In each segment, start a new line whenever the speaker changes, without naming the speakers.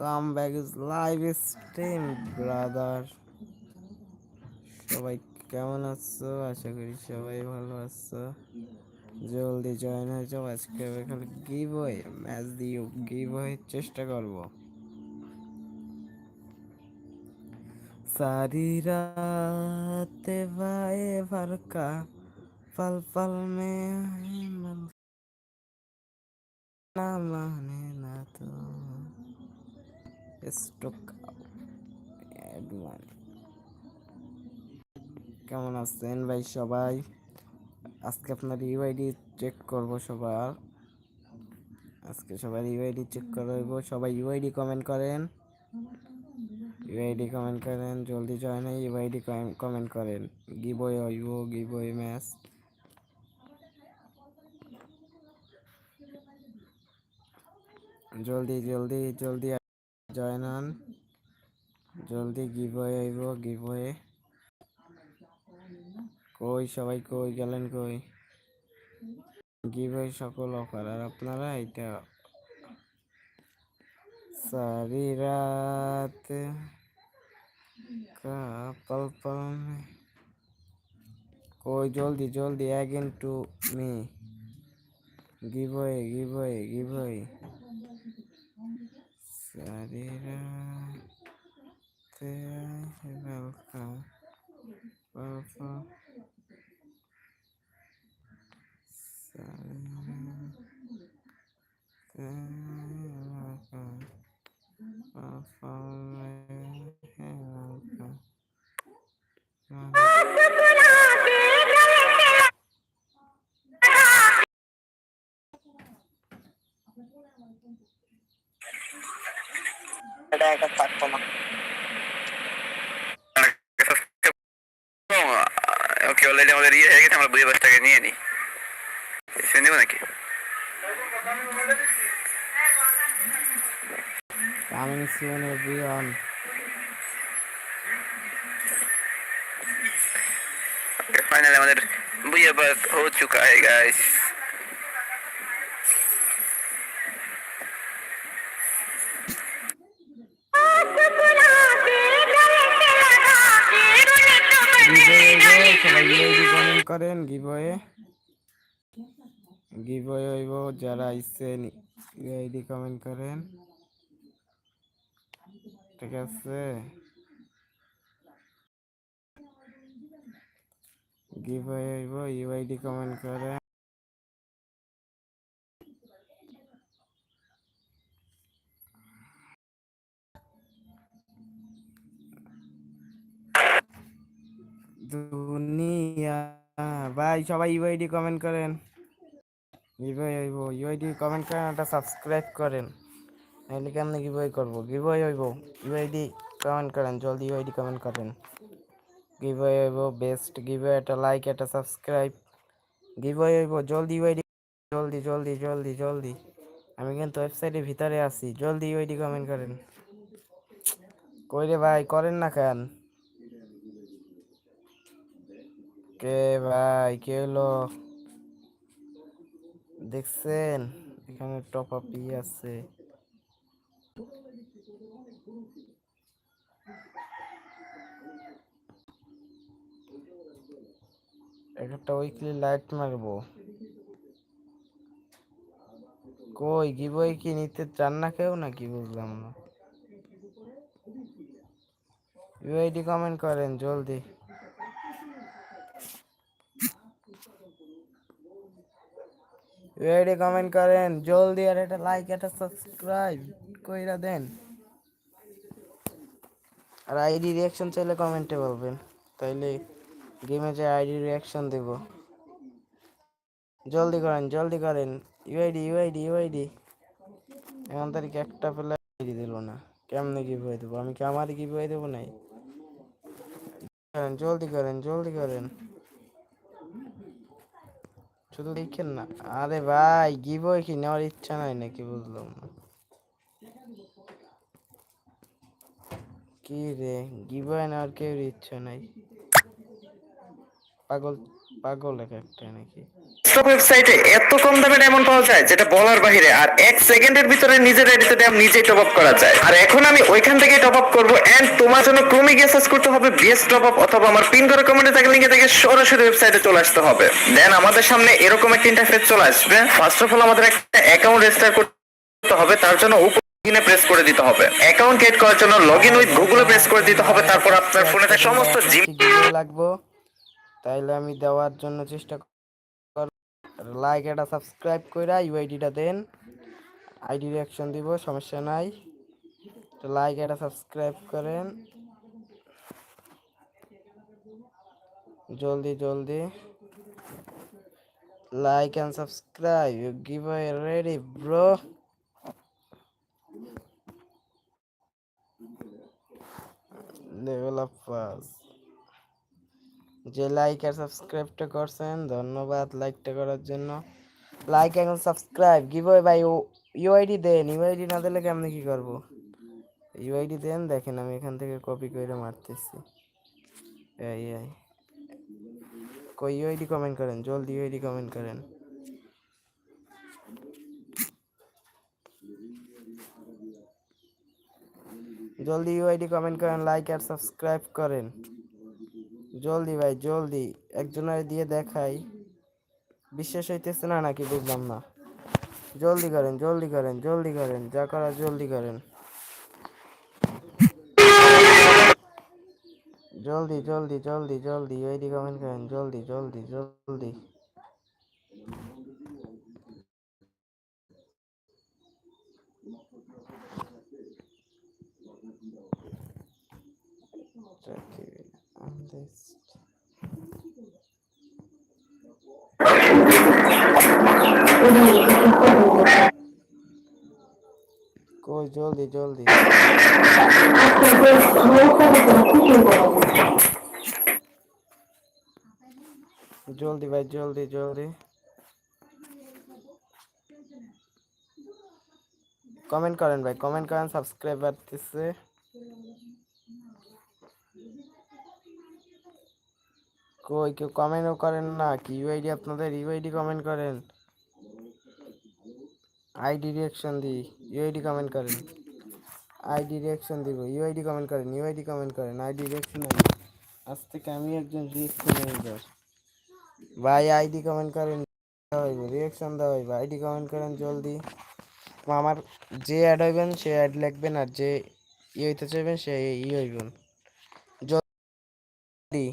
come back is live stream brother সবাই কেমন আছো আশা করি সবাই ভালো আছো জলদি জয়েন হয়ে যাও আজকে আমি খালি গিভ ওয়ে ম্যাচ দিয়ে গিভ ওয়ে চেষ্টা করব सारी रात वाए भर का पल पल में आए मन ना माने ना तो স্টক কেমন আছেন ভাই সবাই? আজকে আপনার ইউআইডি চেক করব সবার। আজকে সবার ইউআইডি চেক করব সবাই ইউআইডি কমেন্ট করেন। ইউআইডি কমেন্ট করেন, জলদি জয়েন হয়ে ইউআইডি কমেন্ট করেন। গিবই হইব গিবই ম্যাচ জলদি জলদি জলদি জয়েন হন জলদি গিভওয়ে আইব গিভওয়ে কই সবাই, কই গেলেন কই? গিভওয়ে সকল অফার, আর আপনারা এটা সারি রাত কা পল পল কই জলদি জলদি again to me. Giveaway giveaway giveaway welcome. Welcome. Thank you. पल पल सारी रात
এটা একটা থাকতো না
ওকে অলরেডি আমাদের ইয়ে হয়ে গেছে আমরা বুঝে বাসটাকে নিয়ে নিই শুনে দেবো নাকি
coming soon everyone
फाइनली আমাদের बुया बात हो चुका है गाइस
করেন গিভওয়ে গিভওয়ে হইব যারা আইছেন ইউআইডি কমেন্ট করেন। ঠিক আছে। গিভওয়ে হইব ইউআইডি কমেন্ট করেন। দুনিয়া ভাই, সবাই ইউআইডি কমেন্ট করেন। গিভওয়ে হইব ইউআইডি কমেন্ট করেন একটা সাবস্ক্রাইব করেন। নাহলে কেমনে গিভওয়ে করব? গিভওয়ে হইব। ইউআইডি কমেন্ট করেন, জলদি ইউআইডি কমেন্ট করেন। গিভওয়ে হইব বেস্ট গিভওয়ে একটা লাইক একটা সাবস্ক্রাইব গিভওয়ে হইব, জলদি ইউআইডি জলদি জলদি জলদি জলদি। আমি কিন্তু ওয়েবসাইটের ভিতরে আছি, জলদি ইউআইডি কমেন্ট করেন। কই রে ভাই, করেন না কেন? কে ভাই? কে হলো? দেখছেন? এখানে টপ আপ আছে। একটা উইকলি লাইট মারবো। কই? গিবই কি নিতে চান না কেউ নাকি? বুঝলাম না। ইউআইডি কমেন্ট করেন, জলদি। ইউআইডি কমেন্ট করেন। জলদি আর একটা লাইক একটা সাবস্ক্রাইব কইরা দেন। আর আইডি রিয়াকশন চাইলে কমেন্টে বলবেন। তাইলে গেমে যে আইডি রিয়াকশন দেব। জলদি করেন জলদি করেন। ইউআইডি ইউআইডি ইউআইডি এমন তারিখ একটা পেলে আইডি দিল না। কেমনে গিভ হয়ে দেবো? আমি কি আমার গিভ হয়ে দেবো নাই? জলদি করেন জলদি করেন। শুধু দেখেন না। আরে ভাই গিভ কি? নেওয়ার ইচ্ছা নাই নাকি বুঝলাম কি রে? গিভ নেওয়ার কেউ ইচ্ছা নাই? পাগল পাগল এক একটা নাকি?
স্টক ওয়েবসাইটে এত কম দামে ডায়মন্ড পাওয়া যায় যেটা বলার বাইরে আর এক সেকেন্ডের ভিতরে নিজের আইডিতে ড্যাম নিজেই টপ আপ করা যায়। আর এখন আমি ওইখান থেকে টপ আপ করব এন্ড তোমার জন্য ক্রমে গিয়ে সার্চ করতে হবে বিএস টপ আপ অথবা আমার পিন করে কমেন্টে থাকা লিঙ্কে থেকে সরাসরি ওয়েবসাইটে চলে আসতে হবে। দেন আমাদের সামনে এরকম একটা ইন্টারফেস চলে আসবে। ফার্স্ট অফ অল আমাদের একটা অ্যাকাউন্ট রেজিস্টার করতে হবে তার জন্য উপরে প্রেস করে দিতে হবে। অ্যাকাউন্ট ক্রিয়েট করার জন্য লগ ইন উইথ গুগলে প্রেস করে দিতে হবে তারপর আপনার ফোনে সমস্ত জিম
giveaway লাগবো? তাইলে আমি দেওয়ার জন্য চেষ্টা করব লাইক এটা সাবস্ক্রাইব কইরা ইউআইডিটা দেন। আইডি রিঅ্যাকশন দিব, সমস্যা নাই। তো লাইক এটা সাবস্ক্রাইব করেন। জলদি জলদি। Like and subscribe you give ready bro developers যে লাইক আর সাবস্ক্রাইবটা করছেন, ধন্যবাদ লাইকটা করার জন্য। লাইক এবং সাবস্ক্রাইব গিভ ভাই ইউআইডি দেন। ইউআইডি না দিলে কেমনি কি করব? ইউআইডি দেন, দেখেন আমি এখান থেকে কপি করে মারতেছি। এই এই। কই ইউআইডি কমেন্ট করেন, জলদি ইউআইডি কমেন্ট করেন। জলদি ইউআইডি কমেন্ট করেন লাইক আর সাবস্ক্রাইব করেন। জলদি ভাই, জলদি। একজনের দিয়ে দেখাই। বিশ্বাস হইতেছে না নাকি বুঝলাম না। জলদি করেন জলদি করেন জলদি করেন। যা করা জলদি করেন। জলদি জলদি জলদি জলদি। ইউআইডি কমেন্ট করেন, জলদি জলদি জলদি। I'm this. কই জলদি জলদি জলদি ভাই জলদি জলদি কমেন্ট করেন ভাই কমেন্ট করেন সাবস্ক্রাইব বাড়তেছে কই কেউ কমেন্টও করেন না কি ইউআইডি আপনাদের ইউআইডি কমেন্ট করেন আইডি রিঅ্যাকশন দি ইউআইডি কমেন্ট করেন আইডি রিঅ্যাকশন দিব ইউআইডি কমেন্ট করেন ইউআইডি কমেন্ট করেন আইডি রিঅ্যাকশন আজ থেকে আমি একজন রিঅ্যাকশন ইউজার ভাই আইডি কমেন্ট করেন রিঅ্যাকশন দেওয়া হইব আইডি কমেন্ট করেন জলদি আমার যে অ্যাড হইবেন সে অ্যাড লিখবেন আর যে ই হইতে চাইবেন সে ই হইবেন জলদি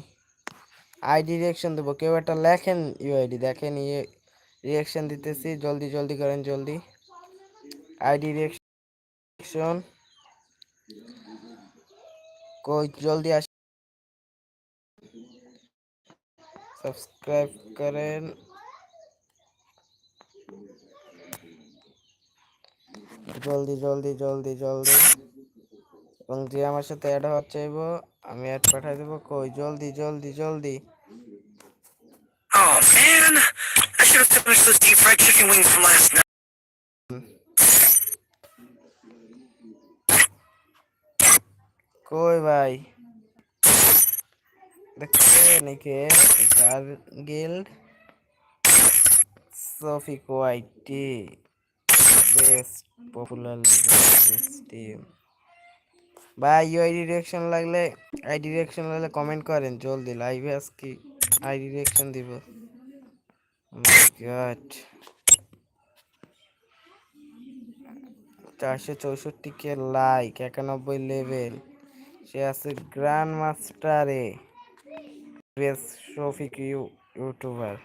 আইডি রিঅ্যাকশন দেবো। কেউ একটা লেখেন ইউআইডি দেখেন ইয়ে রিঅ্যাকশন দিতেছি। জলদি জলদি করেন, জলদি। আইডি রিঅ্যাকশন কই, জলদি আস সাবস্ক্রাইব করেন। জলদি জলদি জলদি জলদি। এবং যে আমার সাথে অ্যাড হওয়ার চাইব আমি অ্যাড পাঠাই দেবো। কই? জলদি জলদি জলদি।
Oh man, I should have finished those deep fried chicken wings from last night.
কই ভাই? দেখছেন একে গিল্ড সফি কোয়াইটি বেস্ট পপুলার বেস্ট টিম ভাই ইউআইডি ডিরেকশন লাগলে আইডি ডিরেকশন লাগলে কমেন্ট করেন, জলদি লাইভে আজকে আইডি ডিরেকশন দিব। গড চারশো চৌষট্টি কে লাইক একানব্বই লেভেল সে আছে গ্র্যান্ড মাস্টারে শফিক ইউ ইউটিউবার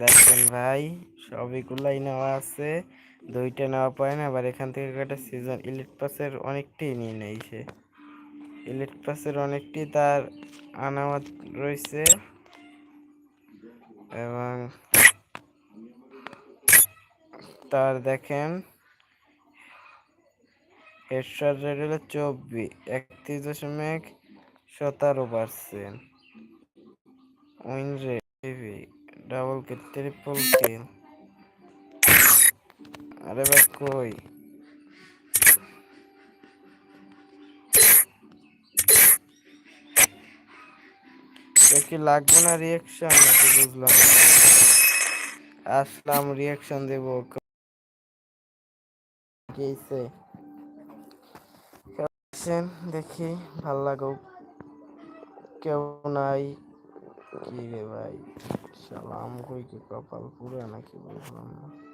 দেখেন ভাই সবইগুলাই নেওয়া আছে। দুইটা নেওয়া পায় না, আবার এখান থেকে একটা সিজন ইলিট পাসের অনেকটাই নিয়ে সে ইলিট পাসের অনেকটি তার আনামত রয়েছে এবং তার দেখেন হেডশট রেট হলো চব্বিশ, একত্রিশ দশমিক সতেরো percent win rate double kill triple kill আরে ভাই, কই? কি লাগবে না রিয়াকশন নাকি বুঝলাম। আসলাম রিয়াকশন দেব। দেখি, ভালো লাগুক। কেউ নাই। কি রে ভাই? সালাম কই কি কপাল পুরো নাকি বুঝলাম না।